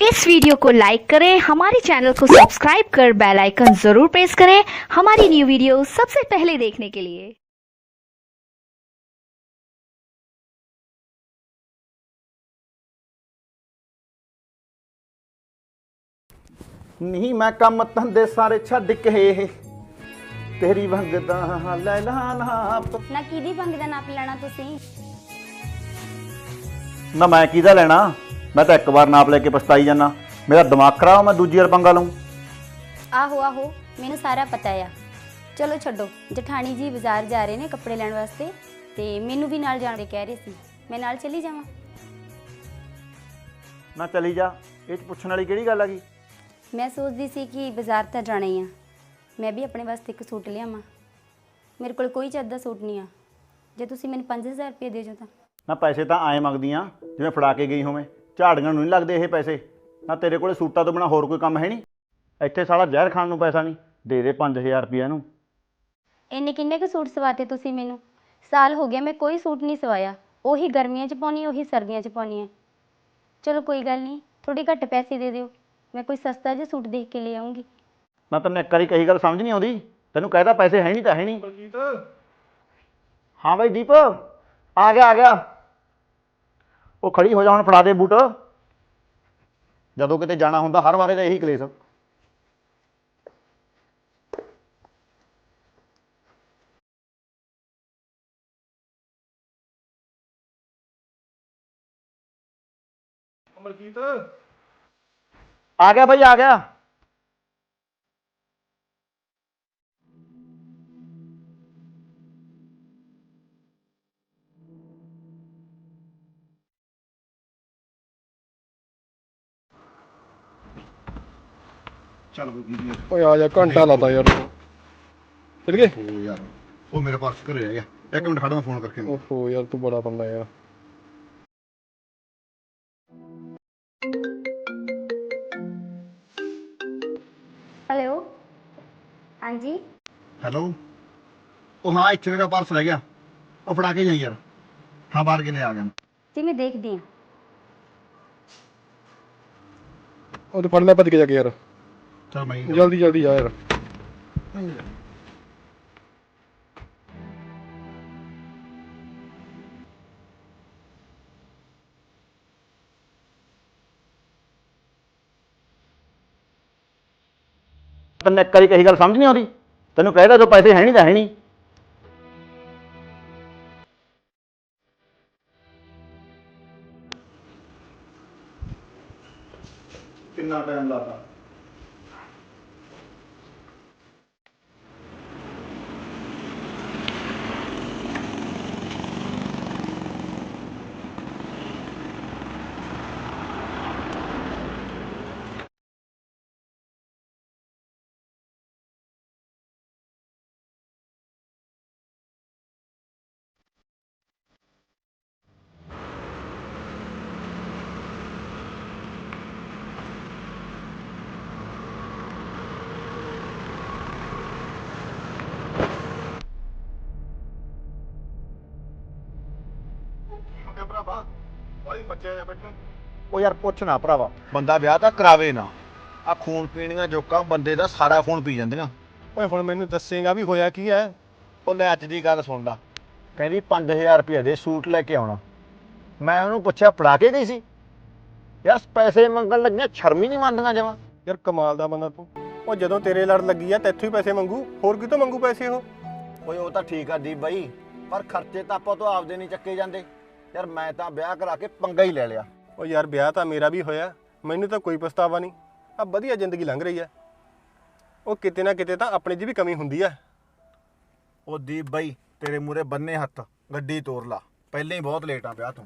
इस वीडियो को लाइक करें हमारे चैनल को सब्सक्राइब कर बेल आइकन जरूर प्रेस करें हमारी न्यू वीडियो सबसे पहले देखने के लिए ਨਹੀਂ ਮੈਂ ਕੰਮ ਧੰਦੇ ਸਾਰੇ ਛੱਡ ਕੇ ਤੇਰੀ ਵੰਗਦਾ ਲੈ ਲਾ ਨਾ ਨਾ ਕਿਹਦੀ ਭੰਗ ਦਾ ਨਾਪ ਲੈਣਾ ਤੁਸੀਂ ਨਾ ਮੈਂ ਕਿਹਦਾ ਲੈਣਾ ਮੈਂ ਤਾਂ ਇੱਕ ਵਾਰ ਨਾਪ ਲੈ ਕੇ ਪਛਤਾਈ ਜਾਣਾ ਮੇਰਾ ਦਿਮਾਗ ਖਰਾਬ ਮੈਂ ਦੂਜੀ ਵਾਰ ਪੰਗਾ ਲਊਂ। ਆਹੋ ਆਹੋ ਮੈਨੂੰ ਸਾਰਾ ਪਤਾ ਆ। ਚਲੋ ਛੱਡੋ ਜਠਾਣੀ ਜੀ ਬਾਜ਼ਾਰ ਜਾ ਰਹੇ ਨੇ ਕੱਪੜੇ ਲੈਣ ਵਾਸਤੇ ਤੇ ਮੈਨੂੰ ਵੀ ਨਾਲ ਜਾਣ ਦੇ ਕਹਿ ਰਹੇ ਸੀ। ਮੈਂ ਨਾਲ ਚਲੀ ਜਾਵਾਂ? ਨਾ ਚਲੀ ਜਾ ਇਹ ਚ ਪੁੱਛਣ ਵਾਲੀ ਕਿਹੜੀ ਗੱਲ ਆ ਗਈ? ਮੈਂ ਸੋਚਦੀ ਸੀ ਕਿ ਬਾਜ਼ਾਰ ਤਾਂ ਜਾਣਾ ਹੀ ਆ। ਮੈਂ ਵੀ ਆਪਣੇ ਵਾਸਤੇ ਇੱਕ ਸੂਟ ਲਿਆਵਾਂ। ਮੇਰੇ ਕੋਲ ਕੋਈ ਚੱਜ ਦਾ ਸੂਟ ਨਹੀਂ ਆ। ਜੇ ਤੁਸੀਂ ਮੈਨੂੰ 5000 ਰੁਪਏ ਦੇ ਜਾਓ ਤਾਂ। ਨਾ ਪੈਸੇ ਤਾਂ ਐਂ ਮੰਗਦੀਆਂ ਜਿਵੇਂ ਫੜਾ ਕੇ ਗਈ ਹੋਵੇਂ। ਝਾੜੀਆਂ ਨੂੰ ਨਹੀਂ ਲੱਗਦੇ ਇਹ ਪੈਸੇ। ਨਾ ਤੇਰੇ ਕੋਲੇ ਸੂਟਾਂ ਤੋਂ ਬਿਨਾ ਹੋਰ ਕੋਈ ਕੰਮ ਹੈ ਨਹੀਂ। ਇੱਥੇ ਸਾਲਾ ਜ਼ਹਿਰ ਖਾਣ ਨੂੰ ਪੈਸਾ ਨਹੀਂ। ਦੇ ਦੇ 5000 ਰੁਪਏ ਇਹਨੂੰ। ਇੰਨੇ ਕਿੰਨੇ ਕੁ ਸੂਟ ਸਵਾਤੇ ਤੁਸੀਂ ਮੈਨੂੰ? ਸਾਲ ਹੋ ਗਿਆ ਮੈਂ ਕੋਈ ਸੂਟ ਨਹੀਂ ਸਵਾਇਆ। ਉਹੀ ਗਰਮੀਆਂ 'ਚ ਪਾਉਣੀ ਉਹੀ ਸਰਦੀਆਂ 'ਚ ਪਾਉਣੀ ਹੈ ਚਲੋ ਕੋਈ ਗੱਲ ਨਹੀਂ ਥੋੜੀ ਘੱਟ ਪੈਸੇ ਦੇ ਦਿਓ। ਮੈਂ ਕੋਈ ਸਸਤਾ ਜਿਹਾ ਸੂਟ ਦੇਖ ਕੇ ਲੈ ਆਉਂਗੀ ਨਾ ਤੈਨੂੰ ਇੱਕ ਵਾਰੀ ਕਹੀ ਗੱਲ ਸਮਝ ਨਹੀਂ ਆਉਂਦੀ। ਤੈਨੂੰ ਕਹਿਦਾ ਪੈਸੇ ਹੈ ਨਹੀਂ ਤਾਂ ਹੈ ਨਹੀਂ। ਹਾਂ ਬਾਈ ਦੀਪ ਆ ਗਿਆ ਆ ਗਿਆ। ਉਹ ਖੜੀ ਹੋ ਜਾ ਹੁਣ ਫੜਾ ਦੇ ਬੂਟ। ਜਦੋਂ ਕਿਤੇ ਜਾਣਾ ਹੁੰਦਾ ਹਰ ਵਾਰੇ ਦਾ ਇਹੀ ਕਲੇਸ਼। ਅਮਰਜੀਤ? ਆ ਗਿਆ ਬਾਈ ਆ ਗਿਆ। ਚੱਲ ਓਏ ਆ ਜਾ ਘੰਟਾ ਲਾਤਾ ਯਾਰ ਚਲ ਗਏ? ਉਹ ਯਾਰ ਉਹ ਮੇਰੇ ਪਾਸ ਘਰੇ ਰਹਿ ਗਿਆ। ਇੱਕ ਮਿੰਟ ਖੜਾ ਮੈਂ ਫੋਨ ਕਰਕੇ ਆਉਂਦਾ। ਓਹੋ ਯਾਰ ਤੂੰ ਬੜਾ ਪੰਗਾ ਯਾਰ। ਹੈਲੋ? ਹਾਂਜੀ? ਹੈਲੋ? ਉਹ ਹਾਂ ਇੱਥੇ ਮੇਰਾ ਪਰਸ ਰਹਿ ਗਿਆ। ਉਹ ਫੜਾ ਕੇ ਜਾਈ ਯਾਰ। ਹਾਂ ਬਾਹਰ ਕੇ ਲੈ ਆ ਗਿਆ ਜੀ ਮੈਂ ਦੇਖਦੀ ਹਾਂ। ਉਹ ਤੇ ਫੜ ਲੈ ਭੱਜ ਕੇ ਜਾ ਕੇ ਯਾਰ। ਚਲ ਮੈਂ ਹੀ ਜਲਦੀ ਜਲਦੀ ਜਾ ਯਾਰ। ਤੈਨੂੰ ਇੱਕ ਵਾਰੀ ਕਹੀ ਗੱਲ ਸਮਝ ਨਹੀਂ ਆਉਂਦੀ? ਤੈਨੂੰ ਕਹਿਦਾ ਜੋ ਪੈਸੇ ਹੈ ਨਹੀਂ ਤਾਂ ਹੈ ਨਹੀਂ ਕਿੰਨਾ ਟਾਈਮ ਲਾਤਾ ਭਰਾਵਾ ਬੈਠੇ। ਉਹ ਯਾਰ ਪੁੱਛ ਨਾ ਭਰਾਵਾ। ਬੰਦਾ ਵਿਆਹ ਤਾਂ ਕਰਾਵੇ ਨਾ। ਆ ਖੂਨ ਪੀਣੀਆਂ ਜੋਕਾਂ ਬੰਦੇ ਦਾ ਸਾਰਾ ਖੂਨ ਪੀ ਜਾਂਦੀਆਂ। ਓਏ ਹੁਣ ਮੈਨੂੰ ਦੱਸੇਗਾ ਵੀ ਹੋਇਆ ਕੀ ਹੈ ਉਹ ਲੈ ਅੱਜ ਦੀ ਗੱਲ ਸੁਣ ਲਾ। ਕਹਿੰਦੀ 5000 ਰੁਪਏ ਦੇ ਸੂਟ ਲੈ ਕੇ ਆਉਣਾ। ਮੈਂ ਉਹਨੂੰ ਪੁੱਛਿਆ ਫੜਾ ਕੇ ਗਈ ਸੀ? ਯਾਰ ਪੈਸੇ ਮੰਗਣ ਲੱਗੀਆਂ ਸ਼ਰਮ ਹੀ ਨਹੀਂ ਮੰਨਦੀਆਂ ਜਮਾਂ। ਯਾਰ ਕਮਾਲ ਦਾ ਬੰਦਾ ਤੂੰ। ਉਹ ਜਦੋਂ ਤੇਰੇ ਲੜ ਲੱਗੀ ਆ ਤੈਥੋਂ ਹੀ ਪੈਸੇ ਮੰਗੂ। ਹੋਰ ਕਿਤੋਂ ਮੰਗੂ ਪੈਸੇ ਉਹ? ਓਏ ਉਹ ਤਾਂ ਠੀਕ ਆ ਦੀਪ ਬਾਈ ਪਰ ਖਰਚੇ ਤਾਂ ਆਪਾਂ ਤੋਂ ਆਪਦੇ ਨਹੀਂ ਚੱਕੇ ਜਾਂਦੇ। ਯਾਰ ਮੈਂ ਤਾਂ ਵਿਆਹ ਕਰਾ ਕੇ ਪੰਗਾ ਹੀ ਲੈ ਲਿਆ। ਓ ਯਾਰ ਵਿਆਹ ਤਾਂ ਮੇਰਾ ਵੀ ਹੋਇਆ ਮੈਨੂੰ ਤਾਂ ਕੋਈ ਪਛਤਾਵਾ ਨਹੀਂ। ਆ ਵਧੀਆ ਜ਼ਿੰਦਗੀ ਲੰਘ ਰਹੀ ਆ। ਉਹ ਕਿਤੇ ਨਾ ਕਿਤੇ ਤਾਂ ਆਪਣੇ 'ਚ ਵੀ ਕਮੀ ਹੁੰਦੀ ਆ। ਉਹ ਦੀਪ ਬਾਈ ਤੇਰੇ ਮੂਰੇ ਬੰਨੇ ਹੱਥ ਗੱਡੀ ਤੋਰ ਲਾ। ਪਹਿਲਾਂ ਹੀ ਬਹੁਤ ਲੇਟ ਆ ਵਿਆਹ ਤੋਂ।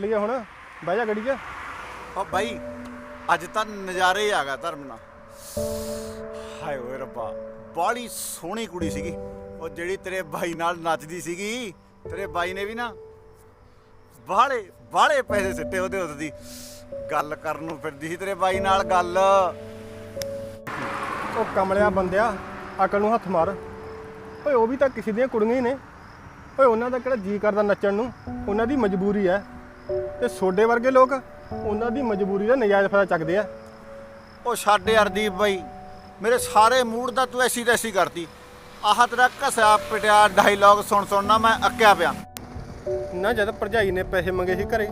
ਉਹ ਚੱਲ ਗਿਆ ਹੁਣ। ਬਹਿ ਜਾ ਗੱਡੀ 'ਚ। ਓ ਬਾਈ ਅੱਜ ਤਾਂ ਨਜ਼ਾਰੇ ਹੀ ਆ ਗਿਆ ਧਰਮ ਨਾਲ। ਹਾਏ ਓਏ ਰੱਬਾ ਬਾੜੀ ਸੋਹਣੀ ਕੁੜੀ ਸੀਗੀ। ਉਹ ਜਿਹੜੀ ਤੇਰੇ ਬਾਈ ਨਾਲ ਨੱਚਦੀ ਸੀਗੀ ਤੇਰੇ ਬਾਈ ਨੇ ਵੀ ਨਾ ਬਾਹਲੇ ਬਾਹਲੇ ਪੈਸੇ ਸਿੱਟੇ ਉਹਦੇ ਉਸ ਦੀ। ਗੱਲ ਕਰਨ ਨੂੰ ਫਿਰਦੀ ਸੀ ਤੇਰੇ ਬਾਈ ਨਾਲ ਗੱਲ। ਉਹ ਕਮਲਿਆ ਬੰਦਿਆ ਅਕਲ ਨੂੰ ਹੱਥ ਮਾਰ। ਓਏ ਉਹ ਵੀ ਤਾਂ ਕਿਸੇ ਦੀਆਂ ਕੁੜੀਆਂ ਹੀ ਨੇ। ਓਏ ਉਹਨਾਂ ਦਾ ਕਿਹੜਾ ਜੀ ਕਰਦਾ ਨੱਚਣ ਨੂੰ? ਉਹਨਾਂ ਦੀ ਮਜਬੂਰੀ ਹੈ ਤੇ ਸੋਡੇ ਵਰਗੇ ਲੋਕ ਉਹਨਾਂ ਦੀ ਮਜਬੂਰੀ ਦਾ ਨਜਾਇਜ਼ ਫਾਇਦਾ ਚੱਕਦੇ ਆ। ਉਹ ਛੱਡ ਯਾਰ ਦੀਪ ਬਾਈ ਮੇਰੇ ਸਾਰੇ ਮੂਡ ਦਾ ਤੂੰ ਐਸੀ ਤੈਸੀ ਕਰਤੀ। ਆਹ ਤੇਰਾ ਘਸਿਆ ਪਿਟਿਆ ਡਾਇਲੌਗ ਸੁਣ ਸੁਣ ਨਾ ਮੈਂ ਅੱਕਿਆ ਪਿਆ। ਨਾ ਜਦ ਭਰਜਾਈ ਨੇ ਪੈਸੇ ਮੰਗੇ ਸੀ ਘਰੇ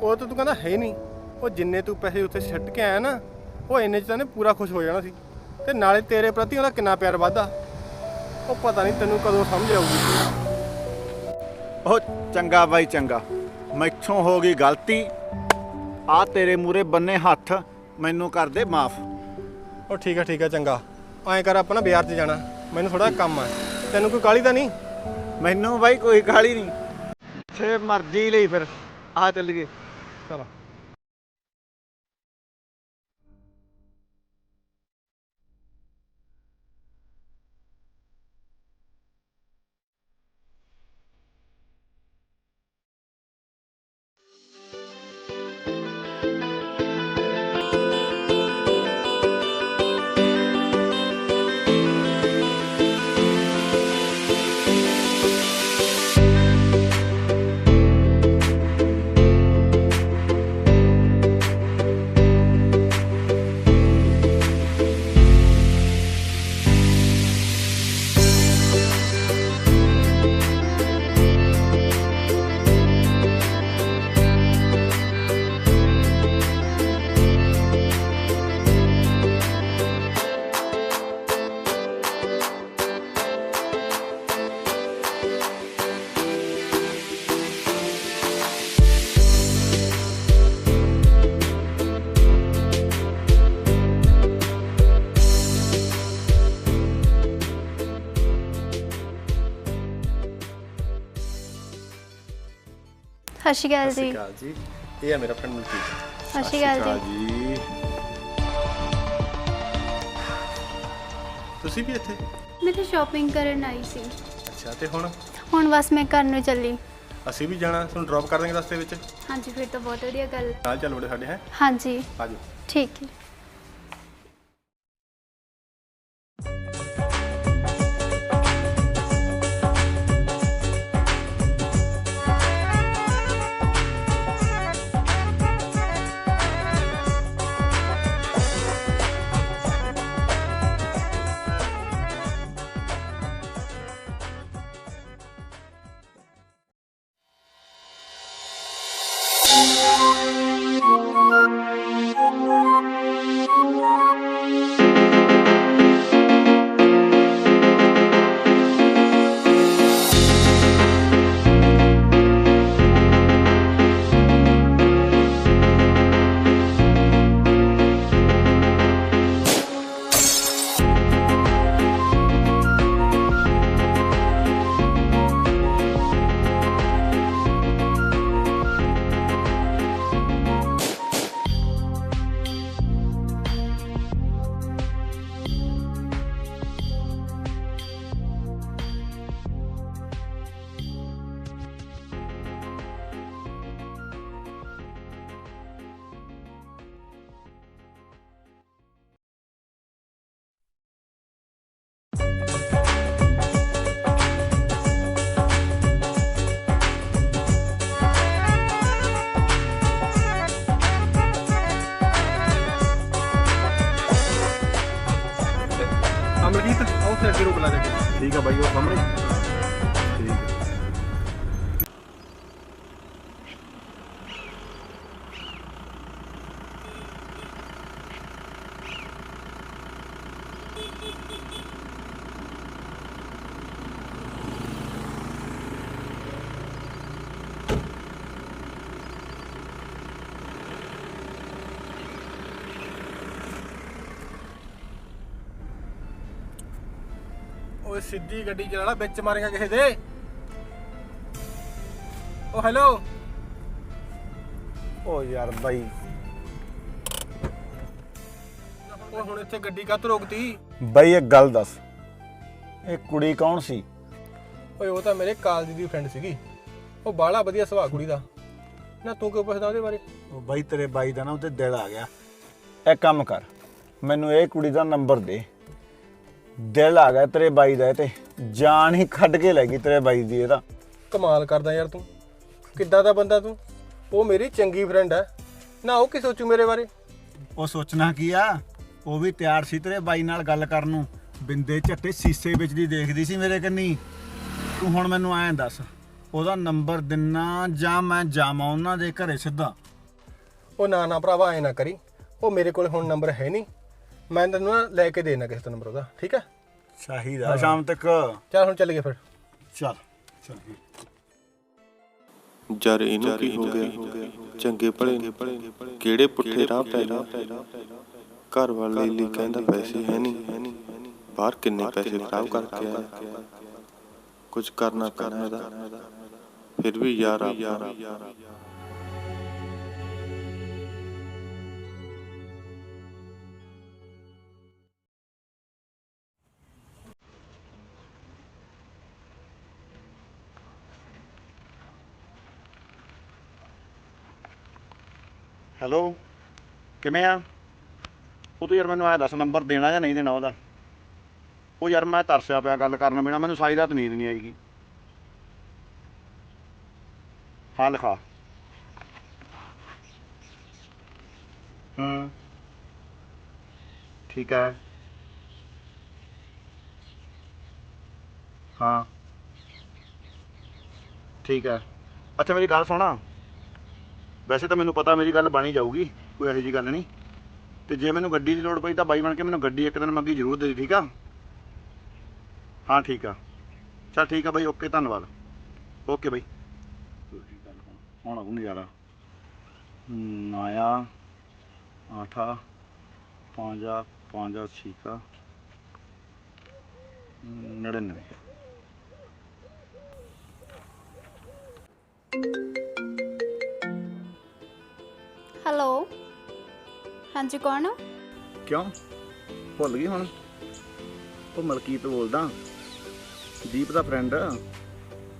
ਉਹ ਤਾਂ ਤੂੰ ਕਹਿੰਦਾ ਹੈ ਹੀ ਨਹੀਂ। ਉਹ ਜਿੰਨੇ ਤੂੰ ਪੈਸੇ ਉੱਥੇ ਛੱਡ ਕੇ ਆਇਆ ਨਾ ਉਹ ਇੰਨੇ ਚ ਤਾਂ ਨੇ ਪੂਰਾ ਖੁਸ਼ ਹੋ ਜਾਣਾ ਸੀ। ਤੇ ਨਾਲੇ ਤੇਰੇ ਪ੍ਰਤੀ ਉਹਦਾ ਕਿੰਨਾ ਪਿਆਰ ਵਾਧਾ ਉਹ ਪਤਾ ਨਹੀਂ ਤੈਨੂੰ ਕਦੋਂ ਸਮਝ ਆਊਗੀ। ਉਹ ਚੰਗਾ ਬਾਈ ਚੰਗਾ। ਮੈਥੋਂ ਹੋ ਗਈ ਗਲਤੀ। ਆ ਤੇਰੇ ਮੂਰੇ ਬੰਨੇ ਹੱਥ ਮੈਨੂੰ ਕਰ ਦੇ ਮਾਫ। ਉਹ ਠੀਕ ਆ ਠੀਕ ਆ ਚੰਗਾ। ਐਂ ਕਰ ਆਪਾਂ ਨਾ ਬਾਜ਼ਾਰ 'ਚ ਜਾਣਾ। ਮੈਨੂੰ ਥੋੜਾ ਕੰਮ ਆ। ਤੈਨੂੰ ਕੋਈ ਕਾਲੀ ਤਾਂ ਨਹੀਂ? ਮੈਨੂੰ ਬਾਈ ਕੋਈ ਗਾਲੀ ਨਹੀਂ। ਸੇ ਮਰਜ਼ੀ ਲਈ ਫਿਰ। ਆ ਚੱਲ ਗਏ ਚਲੋ। ਸਤਿ ਸ਼੍ਰੀ ਅਕਾਲ ਜੀ। ਅਕਾਲ ਜੀ ਇਹ ਆ ਮੇਰਾ ਫਰੈਂਡ ਮਨਪ੍ਰੀਤ। ਸਤਿ ਸ਼੍ਰੀ ਅਕਾਲ ਜੀ। ਤੁਸੀਂ ਵੀ ਇੱਥੇ? ਮੈਂ ਤਾਂ ਸ਼ਾਪਿੰਗ ਕਰਨ ਆਈ ਸੀ। ਅੱਛਾ ਤੇ ਹੁਣ? ਹੁਣ ਬਸ ਮੈਂ ਘਰ ਨੂੰ ਚੱਲੀ। ਅਸੀਂ ਵੀ ਜਾਣਾ ਤੁਹਾਨੂੰ ਡ੍ਰੌਪ ਕਰ ਦਾਂਗੇ ਰਸਤੇ ਵਿੱਚ? ਹਾਂਜੀ ਫਿਰ ਤਾਂ ਬਹੁਤ ਵਧੀਆ ਗੱਲ। ਹੈ। ਨਾਲ ਚੱਲ ਵੜੇ ਸਾਡੇ ਹੈ? ਹਾਂਜੀ। ਆਜੋ ਠੀਕ ਹੈ। ਓਏ ਸਿੱਧੀ ਗੱਡੀ ਚਲਾ ਲਾ ਵਿੱਚ ਮਾਰੇਗਾ ਕਿਸੇ ਦੇ। ਓ ਹੈਲੋ ਓ ਯਾਰ ਬਾਈ। ਓਏ ਹੁਣ ਇੱਥੇ ਗੱਡੀ ਕਾਹਤੋਂ ਰੋਕਤੀ? ਬਾਈ ਇੱਕ ਗੱਲ ਦੱਸ। ਇਹ ਕੁੜੀ ਕੌਣ ਸੀ? ਓਏ ਉਹ ਤਾਂ ਮੇਰੇ ਕਾਲਜ ਦੀ ਫਰੈਂਡ ਸੀਗੀ। ਉਹ ਬਾਹਲਾ ਵਧੀਆ ਸੁਭਾਅ ਕੁੜੀ ਦਾ। ਨਾ ਤੂੰ ਕਿਉਂ ਪੁੱਛਦਾ ਉਹਦੇ ਬਾਰੇ? ਉਹ ਬਾਈ ਤੇਰੇ ਬਾਈ ਦਾ ਨਾ ਉਹਦੇ ਦਿਲ ਆ ਗਿਆ। ਇਹ ਕੰਮ ਕਰ ਮੈਨੂੰ ਇਹ ਕੁੜੀ ਦਾ ਨੰਬਰ ਦੇ। ਦਿਲ ਆ ਗਿਆ ਤੇਰੇ ਬਾਈ ਦਾ ਇਹ ਤੇ। ਜਾਨ ਹੀ ਕੱਢ ਕੇ ਲੈ ਗਈ ਤੇਰੇ ਬਾਈ ਦੀ ਇਹਦਾ। ਕਮਾਲ ਕਰਦਾ ਯਾਰ ਤੂੰ। ਕਿੱਦਾਂ ਦਾ ਬੰਦਾ ਤੂੰ? ਉਹ ਮੇਰੀ ਚੰਗੀ ਫਰੈਂਡ ਹੈ। ਨਾ ਉਹ ਕੀ ਸੋਚੂ ਮੇਰੇ ਬਾਰੇ? ਉਹ ਸੋਚਣਾ ਕੀ ਆ? ਉਹ ਵੀ ਤਿਆਰ ਸੀ ਤੇਰੇ ਬਾਈ ਨਾਲ ਗੱਲ ਕਰਨ ਨੂੰ। ਬਿੰਦੇ ਝੱਟੇ ਸੀਸੇ ਵਿੱਚ ਦੀ ਦੇਖਦੀ ਸੀ ਮੇਰੇ ਕੰਨੀ। ਤੂੰ ਹੁਣ ਮੈਨੂੰ ਐਂ ਦੱਸ ਉਹਦਾ ਨੰਬਰ ਦਿਨਾ ਜਾਂ ਮੈਂ ਜਾਵਾਂ ਉਹਨਾਂ ਦੇ ਘਰੇ ਸਿੱਧਾ? ਉਹ ਨਾ ਨਾ ਭਰਾਵਾ ਐ ਨਾ ਕਰੀ। ਉਹ ਮੇਰੇ ਕੋਲ ਹੁਣ ਨੰਬਰ ਹੈ ਨਹੀਂ। ਮੈਂ ਤੈਨੂੰ ਨਾ ਲੈ ਕੇ ਦੇਣਾ ਕਿਸੇ ਤੋਂ ਨੰਬਰ ਉਹਦਾ ਠੀਕ ਹੈ? ਚਾਹੀਦਾ ਸ਼ਾਮ ਤੱਕ। ਚੱਲ ਹੁਣ ਚੱਲੀਏ ਫਿਰ। ਚੱਲ ਚੱਲ ਜਰ ਇਹਨੂੰ ਕੀ ਹੋ ਗਿਆ? ਚੰਗੇ ਭਲੇ ਕਿਹੜੇ ਪੁੱਠੇ ਰਾਹ ਪੈ ਗਏ? ਘਰ ਵਾਲੇ ਲਈ ਕਹਿੰਦਾ ਪੈਸੇ ਹੈ ਨਹੀਂ। ਬਾਹਰ ਕਿੰਨੇ ਪੈਸੇ ਖਰਾਬ ਕਰਕੇ ਆਇਆ? ਕੁਝ ਕਰਨਾ ਪੈਣਾ ਦਾ ਫਿਰ ਵੀ ਯਾਰ ਆਪਣਾ। ਹੈਲੋ ਕਿਵੇਂ ਆ? ਉਹ ਤੂੰ ਯਾਰ ਮੈਨੂੰ ਆਇਆ ਦੱਸ, ਨੰਬਰ ਦੇਣਾ ਜਾਂ ਨਹੀਂ ਦੇਣਾ ਉਹਦਾ? ਉਹ ਯਾਰ ਮੈਂ ਤਰਸਿਆ ਪਿਆ ਗੱਲ ਕਰਨ ਬਿਨਾ, ਮੈਨੂੰ ਸਾਰੀ ਰਾਤ ਨੀਂਦ ਨਹੀਂ ਆਏਗੀ ਹਾਂ, ਲਿਖਾ। ਹੂੰ। ਠੀਕ ਹੈ। ਹਾਂ। ਠੀਕ ਹੈ। ਅੱਛਾ, ਮੇਰੀ ਗੱਲ ਸੁਣਾ। ਵੈਸੇ ਤਾਂ ਮੈਨੂੰ ਪਤਾ ਮੇਰੀ ਗੱਲ ਬਣੀ ਜਾਊਗੀ, ਕੋਈ ਇਹੋ ਜਿਹੀ ਗੱਲ ਨਹੀਂ। ਤੇ ਜੇ ਮੈਨੂੰ ਗੱਡੀ ਦੀ ਲੋੜ ਪਈ ਤਾਂ ਬਾਈ ਬਣ ਕੇ ਮੈਨੂੰ ਗੱਡੀ ਇੱਕ ਦਿਨ ਮੰਗੀ ਜ਼ਰੂਰ ਦੇ ਦੇ ਠੀਕ ਆ? ਹਾਂ ਠੀਕ ਆ। ਚਲ ਠੀਕ ਆ ਬਾਈ ਓਕੇ ਧੰਨਵਾਦ। ਓਕੇ ਬਾਈ। ਹੁਣ ਆਉਂ ਨਜ਼ਾਰਾ। ਹਮ, ਆਇਆ। ਆਠਾ। ਪੰਜਾ ਪੰਜਾ ਛੀਕਾ। ਨੜਿਨਵੇਂ। ਹੈਲੋ ਹਾਂਜੀ ਕੌਣ ਕਿਉਂ? ਭੁੱਲ ਗਈ ਹੁਣ। ਉਹ ਮਲਕੀਤ ਬੋਲਦਾ। ਦੀਪ ਦਾ ਫਰੈਂਡ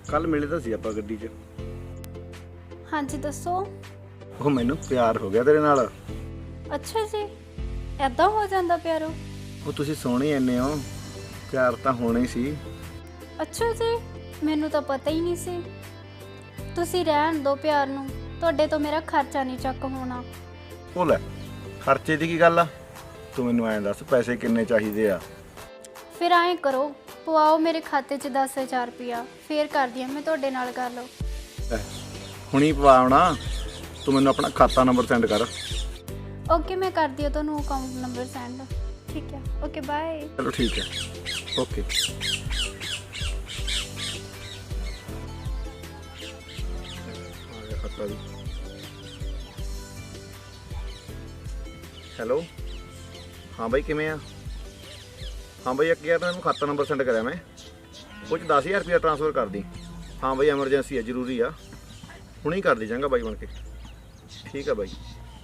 ਕੱਲ ਮਿਲੇ ਤਾਂ ਸੀ ਆਪਾਂ ਗੱਡੀ 'ਚ। ਹਾਂਜੀ ਦੱਸੋ। ਉਹ ਮੈਨੂੰ ਪਿਆਰ ਹੋ ਗਿਆ ਤੇਰੇ ਨਾਲ। ਅੱਛਾ ਜੀ ਐਦਾਂ ਹੋ ਜਾਂਦਾ ਪਿਆਰੋ। ਉਹ ਤੁਸੀਂ ਸੋਹਣੇ ਐਨੇ ਹੋ। ਪਿਆਰ ਤਾਂ ਹੋਣਾ ਹੀ ਸੀ। ਅੱਛਾ ਜੀ ਮੈਨੂੰ ਤਾਂ ਪਤਾ ਹੀ ਨਹੀਂ ਸੀ। ਤੁਸੀਂ ਰਹਿਣ ਦਿਓ ਪਿਆਰ ਨੂੰ। ਤੁਹਾਡੇ ਤੋਂ ਮੇਰਾ ਖਰਚਾ ਨਹੀਂ ਚੱਕ ਹੋਣਾ। ਉਹ ਲੈ ਖਰਚੇ ਦੀ ਕੀ ਗੱਲ ਆ? ਤੂੰ ਮੈਨੂੰ ਐਂ ਦੱਸ ਪੈਸੇ ਕਿੰਨੇ ਚਾਹੀਦੇ ਆ? ਫਿਰ ਐਂ ਕਰੋ ਪਵਾਓ ਮੇਰੇ ਖਾਤੇ 'ਚ 10000 ਰੁਪਇਆ ਫੇਰ ਕਰਦੀ ਹਾਂ ਮੈਂ ਤੁਹਾਡੇ ਨਾਲ ਲੈ, ਹੁਣੀ ਪਵਾਉਣਾ ਤੂੰ ਮੈਨੂੰ ਆਪਣਾ ਖਾਤਾ ਨੰਬਰ ਸੈਂਡ ਕਰ। ਓਕੇ ਮੈਂ ਕਰਦੀ ਹਾਂ ਤੁਹਾਨੂੰ ਅਕਾਊਂਟ ਨੰਬਰ ਸੈਂਡ। ਠੀਕ ਹੈ ਓਕੇ ਬਾਏ ਚਲੋ ਠੀਕ ਹੈ ਓਕੇ ਆ ਖਾਤਾ ਵੀ ਹੈਲੋ? ਹਾਂ ਬਾਈ, ਕਿਵੇਂ ਆ? ਹਾਂ ਬਾਈ, ਇੱਕ ਯਾਰ ਮੈਨੂੰ ਖਾਤਾ ਨੰਬਰ ਸੈਂਡ ਕਰਿਆ ਮੈਂ। ਉਹ ਚ 10000 ਰੁਪਇਆ ਟ੍ਰਾਂਸਫਰ ਕਰ ਦੀ। ਹਾਂ ਬਾਈ ਐਮਰਜੈਂਸੀ ਆ, ਜ਼ਰੂਰੀ ਆ। ਹੁਣੇ ਹੀ ਕਰ ਦੀ ਚੰਗਾ ਬਾਈ ਬਣ ਕੇ। ਠੀਕ ਆ ਬਾਈ।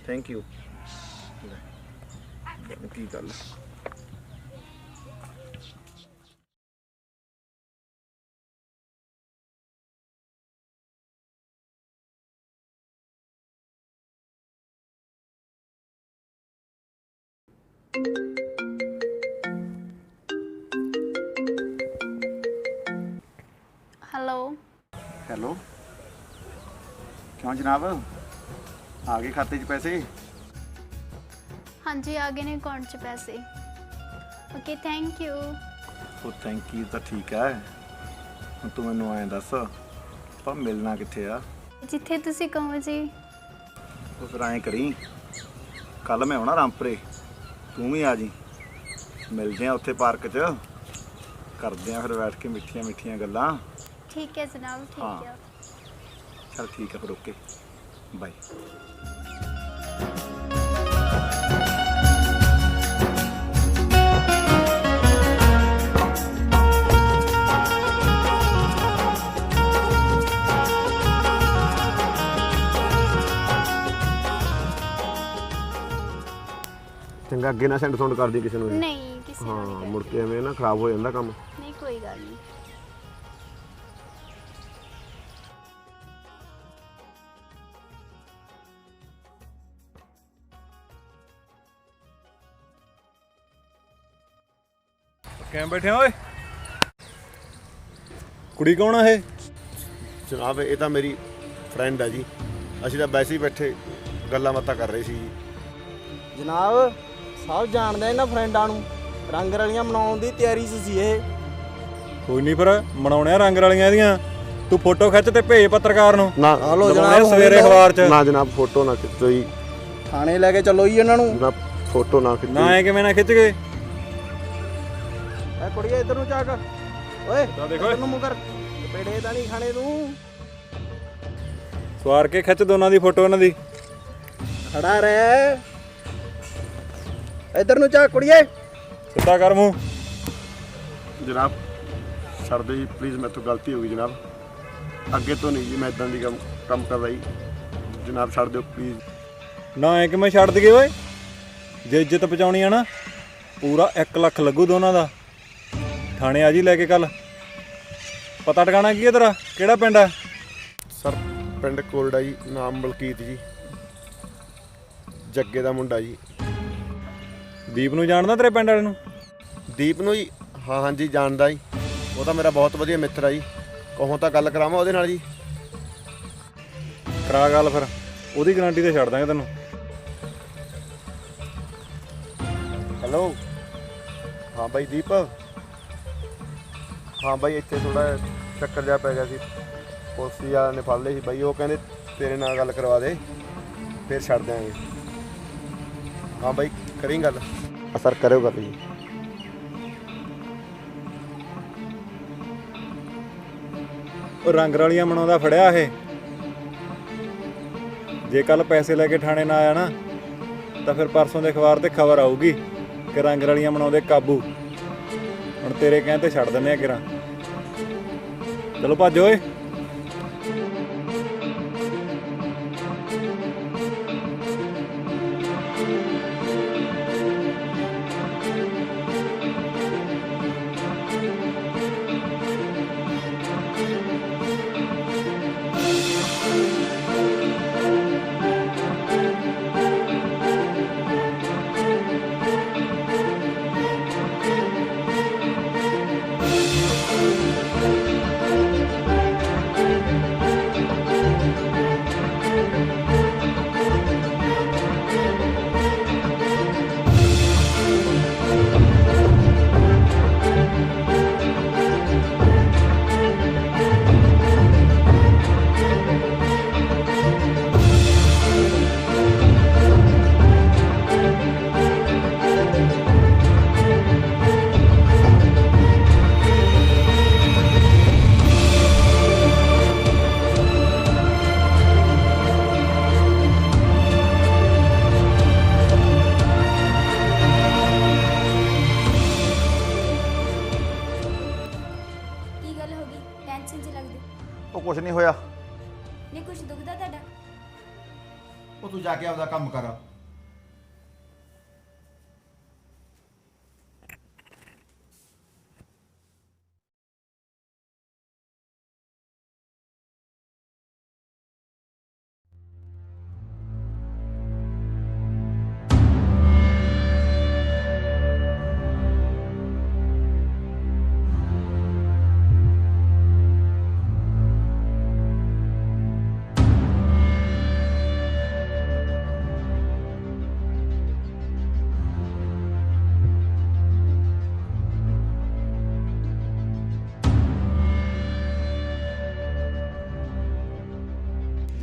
ਥੈਂਕ ਯੂ ਕੀ ਗੱਲ ਹੈਲੋ ਹੈਲੋ ਕਿਉਂ ਜਨਾਬ? ਆ ਗਏ ਖਾਤੇ 'ਚ ਪੈਸੇ? ਹਾਂਜੀ ਆ ਗਏ ਨੇ ਅਕਾਊਂਟ 'ਚ ਪੈਸੇ। ਓਕੇ ਥੈਂਕ ਯੂ ਉਹ ਥੈਂਕ ਯੂ ਤਾਂ ਠੀਕ ਹੈ। ਹੁਣ ਤੂੰ ਮੈਨੂੰ ਐਂ ਦੱਸ ਆਪਾਂ ਮਿਲਣਾ ਕਿੱਥੇ ਆ? ਜਿੱਥੇ ਤੁਸੀਂ ਕਹੋ ਜੀ। ਉਹ ਫਿਰ ਐਂ ਕਰੀ ਕੱਲ ਮੈਂ ਆਉਣਾ ਰਾਮਪੁਰੇ। ਤੂੰ ਵੀ ਆ ਜੀ। ਮਿਲਦੇ ਆ ਉੱਥੇ ਪਾਰਕ 'ਚ। ਕਰਦੇ ਆ ਫਿਰ ਬੈਠ ਕੇ ਮਿੱਠੀਆਂ ਮਿੱਠੀਆਂ ਗੱਲਾਂ। ਠੀਕ ਹੈ ਜਨਾਬ ਠੀਕ ਹਾਂ। ਹੈ। ਚਲ ਠੀਕ ਹੈ ਫਿਰ ਓਕੇ। ਬਾਏ। ਚੰਗਾ ਅੱਗੇ ਨਾ ਸੈਂਡ ਸੌਂਡ ਕਰਦੀ ਕਿਸੇ ਨੂੰ ਨਹੀਂ ਕਿਸੇ ਨੂੰ ਹਾਂ ਨਹੀਂ ਮੁੜ ਕੇ ਐਵੇਂ ਨਾ ਖਰਾਬ ਹੋ ਜਾਂਦਾ ਕੰਮ। ਨਹੀਂ ਕੋਈ ਗੱਲ ਨਹੀਂ। ਕਿਵੇਂ ਬੈਠੇ ਓਏ? ਕੁੜੀ ਕੌਣ ਆ ਇਹ? ਜਨਾਬ ਇਹ ਤਾਂ ਮੇਰੀ ਫਰੈਂਡ ਹੈ ਜੀ। ਅਸੀਂ ਤਾਂ ਵੈਸੇ ਹੀ ਬੈਠੇ ਗੱਲਾਂ ਬਾਤਾਂ ਕਰ ਰਹੇ ਸੀ ਜੀ। ਜਨਾਬ ਸਭ ਜਾਣਦੇ ਇਹਨਾਂ ਫਰੈਂਡਾਂ ਨੂੰ। ਰੰਗ ਰਲੀਆਂ ਮਨਾਉਣ ਦੀ ਤਿਆਰੀ 'ਚ ਸੀ ਇਹ। ਕੋਈ ਨਹੀਂ ਫਿਰ ਮਨਾਉਣੇ ਆ ਰੰਗ ਵਾਲੀਆਂ ਇਹਦੀਆਂ। ਤੂੰ ਫੋਟੋ ਖਿੱਚ ਤੇ ਭੇਜ ਪੱਤਰਕਾਰ ਨੂੰ। ਨਾ ਆ ਜਨਾਬ, ਸਵੇਰੇ ਅਖਬਾਰ 'ਚ। ਨਾ ਜਨਾਬ ਫੋਟੋ ਨਾ ਖਿੱਚੋ ਜੀ। ਥਾਣੇ ਲੈ ਕੇ ਚੱਲੋ ਜੀ ਇਹਨਾਂ ਨੂੰ। ਜਨਾਬ ਫੋਟੋ ਨਾ ਖਿੱਚੋ ਨਾ ਐ ਕਿਵੇਂ ਨਾ ਖਿੱਚ ਗਏ? ਐ ਕੁੜੀਏ ਇੱਧਰ ਨੂੰ ਝਾਕ। ਓਏ ਤਾਂ ਦੇਖੋ। ਇੱਧਰ ਨੂੰ ਮੂੰਹ ਕਰ। ਪੇੜੇ ਤਾਂ ਨਹੀਂ ਖਾਣੇ ਤੂੰ। ਸਵਾਰ ਕੇ ਖਿੱਚ ਦੋਨਾਂ ਦੀ ਫੋਟੋ ਇਹਨਾਂ ਦੀ। ਖੜਾ ਰਹਿ। ਇੱਧਰ ਨੂੰ ਝਾਕ ਕੁੜੀਏ। ਸਿੱਧਾ ਕਰ ਮੂੰਹ। ਜਨਾਬ ਦਿਓ ਜੀ ਪਲੀਜ਼ ਮੈਥੋਂ ਗਲਤੀ ਹੋ ਗਈ ਜਨਾਬ। ਅੱਗੇ ਤੋਂ ਨਹੀਂ ਜੀ ਮੈਂ ਇਦਾਂ ਦੀ ਕੰਮ ਕੰਮ ਕਰਦਾ ਜੀ ਜਨਾਬ ਛੱਡ ਦਿਓ ਪਲੀਜ਼ ਨਾ ਐ ਕਿਵੇਂ ਛੱਡ ਦਈਏ ਓਏ? ਜੇ ਇੱਜ਼ਤ ਬਚਾਉਣੀ ਆ ਨਾ ਪੂਰਾ 1 ਲੱਖ ਲੱਗੂ ਦੋਨਾਂ ਦਾ। ਥਾਣੇ ਆ ਜੀ ਲੈ ਕੇ ਕੱਲ। ਪਤਾ ਟਿਕਾਣਾ ਕੀ ਹੈ ਤੇਰਾ? ਕਿਹੜਾ ਪਿੰਡ ਹੈ ਸਰ ਪਿੰਡ ਕੋਲਡਾ ਜੀ ਨਾਮ ਮਲਕੀਤ ਜੀ। ਜੱਗੇ ਦਾ ਮੁੰਡਾ ਜੀ। ਦੀਪ ਨੂੰ ਜਾਣਦਾ ਤੇਰੇ ਪਿੰਡ ਵਾਲੇ ਨੂੰ? ਦੀਪ ਨੂੰ ਜੀ ਹਾਂ ਹਾਂ ਜੀ ਜਾਣਦਾ ਜੀ। ਉਹ ਤਾਂ ਮੇਰਾ ਬਹੁਤ ਵਧੀਆ ਮਿੱਤਰ ਆ ਜੀ। ਕਹੋ ਤਾਂ ਗੱਲ ਕਰਾਵਾਂ ਉਹਦੇ ਨਾਲ ਜੀ। ਕਰਾ ਗੱਲ ਫਿਰ। ਉਹਦੀ ਗਾਰੰਟੀ ਤੇ ਛੱਡ ਦਾਂਗੇ ਤੈਨੂੰ। ਹੈਲੋ ਹਾਂ ਬਾਈ ਦੀਪ। ਹਾਂ ਬਾਈ ਇੱਥੇ ਥੋੜਾ ਚੱਕਰ ਜਿਹਾ ਪੈ ਗਿਆ ਸੀ। ਪੁਲਿਸ ਵਾਲਿਆਂ ਨੇ ਫੜ ਲਏ ਸੀ। ਬਾਈ ਉਹ ਕਹਿੰਦੇ ਤੇਰੇ ਨਾਲ ਗੱਲ ਕਰਵਾ ਦੇ। ਫਿਰ ਛੱਡ ਦਿਆਂਗੇ। ਹਾਂ ਬਾਈ ਕਰੀ ਗੱਲ। ਅਸਰ ਕਰਿਓ ਜੀ ਉਹ ਰੰਗ ਰਲੀਆਂ ਮਨਾਉਂਦਾ ਫੜਿਆ ਇਹ। ਜੇ ਕੱਲ ਪੈਸੇ ਲੈ ਕੇ ਥਾਣੇ ਨਾ ਆਇਆ ਨਾ, ਤਾਂ ਫਿਰ ਪਰਸੋਂ ਦੇ ਅਖਬਾਰ ਤੇ ਖਬਰ ਆਊਗੀ ਕਿ ਰੰਗ ਰਲੀਆਂ ਮਨਾਉਂਦੇ ਕਾਬੂ। ਹੁਣ ਤੇਰੇ ਕਹਿਣ ਤੇ ਛੱਡ ਦਿੰਨੇ ਆ ਕਿਰਾਂ ਚਲੋ ਭੱਜ ਓਏ।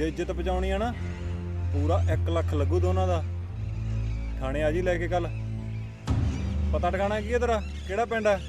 ਜੇ ਇੱਜ਼ਤ ਬਚਾਉਣੀ ਆ ਨਾ, ਪੂਰਾ 1 ਲੱਖ ਲੱਗੂ ਦੋਨਾਂ ਦਾ। ਥਾਣੇ ਆ ਜੀ ਲੈ ਕੇ ਕੱਲ ਪਤਾ ਟਿਕਾਣਾ ਕੀ ਹੈ ਤੇਰਾ? ਕਿਹੜਾ ਪਿੰਡ ਹੈ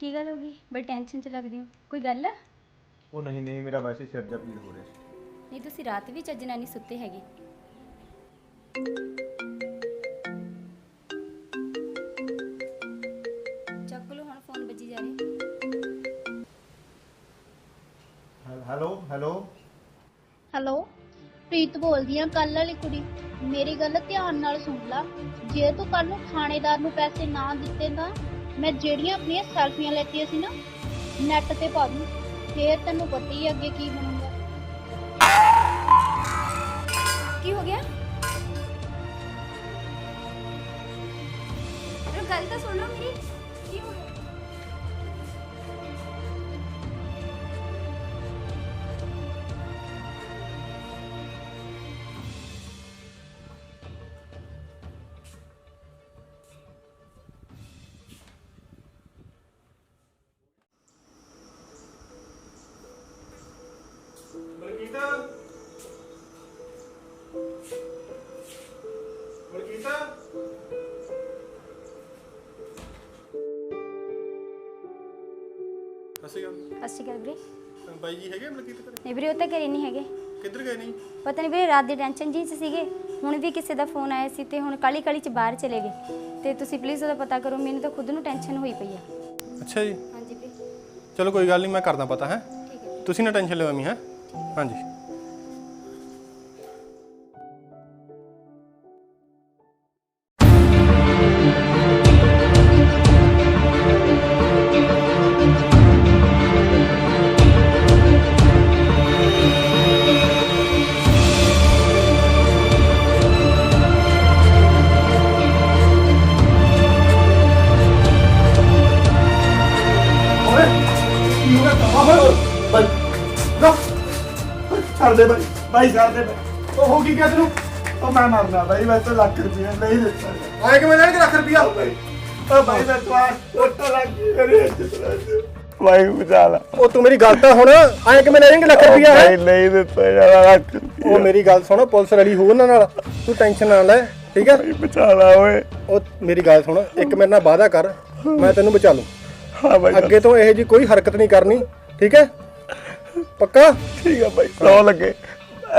ਕੀ ਗੱਲ ਹੋ ਗਈ ਬੜੀ ਟੈਨਸ਼ਨ ਚ ਲੱਗਦੀ ਹੋ ਕੋਈ ਗੱਲ ਆ ਉਹ ਨਹੀਂ ਨਹੀਂ ਮੇਰਾ ਵੈਸੇ ਸਿਰ ਜਾ ਪੀੜ ਹੋ ਰਿਹਾ ਸੀ ਨਹੀਂ ਤੁਸੀਂ ਰਾਤ ਵੀ ਚੱਜ ਨਾਲ ਨਹੀਂ ਸੁੱਤੇ ਹੈਗੇ। ਚੱਕ ਲਓ ਹੁਣ ਫੋਨ ਵੱਜੀ ਜਾ ਰਿਹਾ। Hello hello. ਹੈਲੋ ਪ੍ਰੀਤ ਬੋਲਦੀ ਆ ਕੱਲ ਵਾਲੀ ਕੁੜੀ। ਮੇਰੀ ਗੱਲ ਧਿਆਨ ਨਾਲ ਸੁਣ ਲਾ। ਜੇ ਤੂੰ ਕੱਲ ਨੂੰ ਥਾਣੇਦਾਰ ਨੂੰ ਪੈਸੇ ਨਾ ਦਿੱਤੇ ਤਾਂ ਮੈਂ ਜਿਹੜੀਆਂ ਆਪਣੀਆਂ ਸੈਲਫੀਆਂ ਲੈਤੀਆਂ ਸੀ ਨਾ ਨੈਟ ਤੇ ਪਾ ਦੂੰ। ਫੇਰ ਤੈਨੂੰ ਪਤਾ ਹੀ ਆ ਅੱਗੇ ਕੀ ਬਣੂਗਾ ਕੀ ਹੋ ਗਿਆ? ਅਰੇ ਗੱਲ ਤਾਂ ਸੁਣ ਲਓ ਮੇਰੀ। ਸ਼੍ਰੀ ਅਕਾਲ ਵੀਰੇ। ਬਾਈ ਜੀ ਹੈਗੇ ਮਲਕੀਤ ਘਰੇ? ਨਹੀਂ ਵੀਰੇ ਉਹ ਤਾਂ ਘਰੇ ਨਹੀਂ ਹੈਗੇ। ਕਿੱਧਰ ਗਏ ਨਹੀਂ? ਪਤਾ ਨਹੀਂ ਵੀਰੇ ਰਾਤ ਦੀ ਟੈਨਸ਼ਨ ਜੀ 'ਚ ਸੀਗੇ। ਹੁਣ ਵੀ ਕਿਸੇ ਦਾ ਫੋਨ ਆਇਆ ਸੀ ਤੇ ਹੁਣ ਕਾਲੀ ਕਾਲੀ ਚ ਬਾਹਰ ਚਲੇ ਗਏ। ਤੇ ਤੁਸੀਂ ਪਲੀਜ਼ ਉਹਦਾ ਪਤਾ ਕਰੋ ਮੈਨੂੰ ਤਾਂ ਖੁਦ ਨੂੰ ਟੈਨਸ਼ਨ ਹੋਈ ਪਈ ਆ। ਅੱਛਾ ਜੀ। ਹਾਂਜੀ ਵੀਰੇ। ਚਲੋ ਕੋਈ ਗੱਲ ਨਹੀਂ ਮੈਂ ਕਰਦਾ ਪਤਾ ਹੈ? ਹੈ। ਤੁਸੀਂ ਨਾ ਟੈਨਸ਼ਨ ਲਿਓ ਅਮੀ ਹੈ? ਹਾਂਜੀ। ਦੇ ਬਾਈ ਬਾਈ ਛੱਡ ਦੇ ਬਾਈ। ਉਹ ਹੋ ਕੀ ਗਿਆ ਤੈਨੂੰ ਉਹ ਮੈਂ ਮਰਨਾ ਬਾਈ ਮੈਂ ਤਾਂ ਲੱਖ ਰੁਪਏ ਨਹੀਂ ਦਿੱਤਾ। ਆਏ ਕਿ ਮੈਂ ਲੈਣਗੇ ਲੱਖ ਰੁਪਿਆ ਉਹ ਬਾਈ ਉਹ ਬਾਈ ਮੈਂ ਤਾਂ ਟੁੱਟ ਲੱਗੀ ਇੱਜ਼ਤ ਲੱਗੀ ਬਾਈ ਬਚਾ ਲਾ ਉਹ ਤੂੰ ਮੇਰੀ ਗੱਲ ਤਾਂ ਹੁਣ ਆਏ ਕਿ ਮੈਂ ਲੈਣਗੇ ਲੱਖ ਰੁਪਿਆ ਹੈ? ਬਾਈ ਨਹੀਂ ਦਿੱਤਾ ਯਾਰ ਲੱਖ ਉਹ ਮੇਰੀ ਗੱਲ ਸੁਣ ਪੁਲਿਸ ਰਲੀ ਹੋ ਉਹਨਾਂ ਨਾਲ। ਤੂੰ ਟੈਨਸ਼ਨ ਨਾ ਲੈ ਠੀਕ ਹੈ ਬਾਈ ਬਚਾ ਲਾ ਓਏ। ਉਹ ਮੇਰੀ ਗੱਲ ਸੁਣ ਇੱਕ ਮੇਰੇ ਨਾਲ ਵਾਅਦਾ ਕਰ ਮੈਂ ਤੈਨੂੰ ਬਚਾ ਲੂੰ। ਹਾਂ ਬਾਈ। ਅੱਗੇ ਤੋਂ ਇਹੋ ਜੀ ਕੋਈ ਹਰਕਤ ਨਹੀਂ ਕਰਨੀ ਠੀਕ ਹੈ? ਪੱਕਾ? ਠੀਕ ਆ ਬਾਈ। 100 ਲੱਗੇ।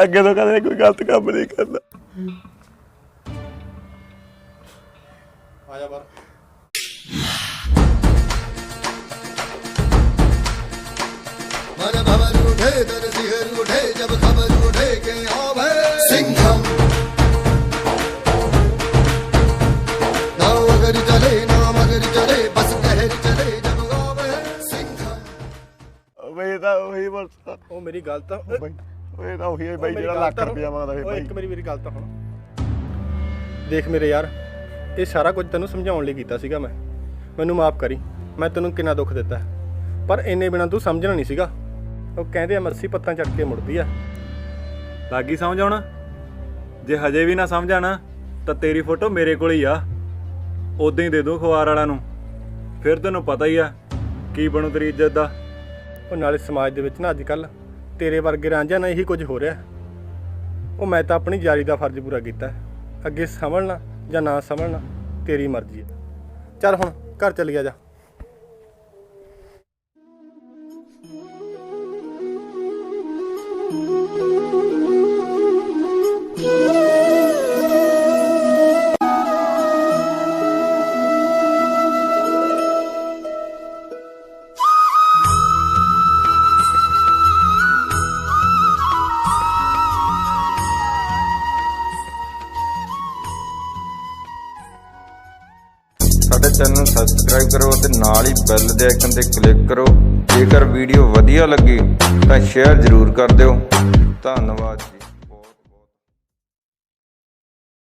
ਅੱਗੇ ਤੋਂ ਕਦੇ ਕੋਈ ਗਲਤ ਕੰਮ ਨਹੀਂ ਕਰਦਾ ਆ ਜਾ ਮਨ ਭਵਨ ਉਠੇ ਤਨ ਸਿਹਰ ਉਠੇ ਜਬ ਖਬਰ ਤਾਂ ਉਹੀ ਬਸ। ਉਹ ਮੇਰੀ ਗੱਲ ਤਾਂ ਬਾਈ ਓਏ ਤਾਂ ਉਹੀ ਹੈ ਬਾਈ ਜਿਹੜਾ ਲੱਖ ਰੁਪਇਆ ਮੰਗਦਾ ਓਏ ਬਾਈ ਇੱਕ ਮੇਰੀ ਮੇਰੀ ਗੱਲ ਤਾਂ ਹੁਣ। ਦੇਖ ਮੇਰੇ ਯਾਰ ਇਹ ਸਾਰਾ ਕੁਝ ਤੈਨੂੰ ਸਮਝਾਉਣ ਲਈ ਕੀਤਾ ਸੀਗਾ ਮੈਂ। ਮੈਨੂੰ ਮਾਫ ਕਰੀ ਮੈਂ ਤੈਨੂੰ ਕਿੰਨਾ ਦੁੱਖ ਦਿੱਤਾ। ਪਰ ਇੰਨੇ ਬਿਨਾਂ ਤੂੰ ਸਮਝਣਾ ਨਹੀਂ ਸੀਗਾ। ਉਹ ਕਹਿੰਦੇ ਆ ਮਰਸੀ ਪੱਤਾਂ ਚੱਕ ਕੇ ਮੁੜਦੀ ਆ। ਲੱਗੀ ਸਮਝ ਆਉਣਾ ਜੇ ਹਜੇ ਵੀ ਨਾ ਸਮਝ ਆਣਾ ਤਾਂ ਤੇਰੀ ਫੋਟੋ ਮੇਰੇ ਕੋਲ ਹੀ ਆ। ਉਦਾਂ ਹੀ ਦੇ ਦੂੰ ਅਖਬਾਰ ਵਾਲਿਆਂ ਨੂੰ। ਫਿਰ ਤੈਨੂੰ ਪਤਾ ਹੀ ਆ ਕੀ ਬਣੂ ਤੇਰੀ ਇੱਜ਼ਤ ਦਾ। ਉਹ ਨਾਲੇ ਸਮਾਜ ਦੇ ਵਿੱਚ ਨਾ ਅੱਜ ਕੱਲ ਤੇਰੇ ਵਰਗੇ ਰਾਂਝਿਆਂ ਨਾਲ ਇਹੀ ਕੁਝ ਹੋ ਰਿਹਾ। ਉਹ ਮੈਂ ਤਾਂ ਆਪਣੀ ਜਾਰੀ ਦਾ ਫਰਜ਼ ਪੂਰਾ ਕੀਤਾ। ਅੱਗੇ ਸੰਭਲਣਾ ਜਾਂ ਨਾ ਸੰਭਲਣਾ, ਤੇਰੀ ਮਰਜ਼ੀ ਹੈ। ਚੱਲ ਹੁਣ, ਘਰ ਚੱਲ ਗਿਆ ਜਾ। ਕਰੋ। ਜੇਕਰ ਵੀਡੀਓ ਵਧੀਆ ਲੱਗੀ ਤਾਂ ਸ਼ੇਅਰ ਜ਼ਰੂਰ ਕਰ ਦਿਓ। ਧੰਨਵਾਦ ਜੀ।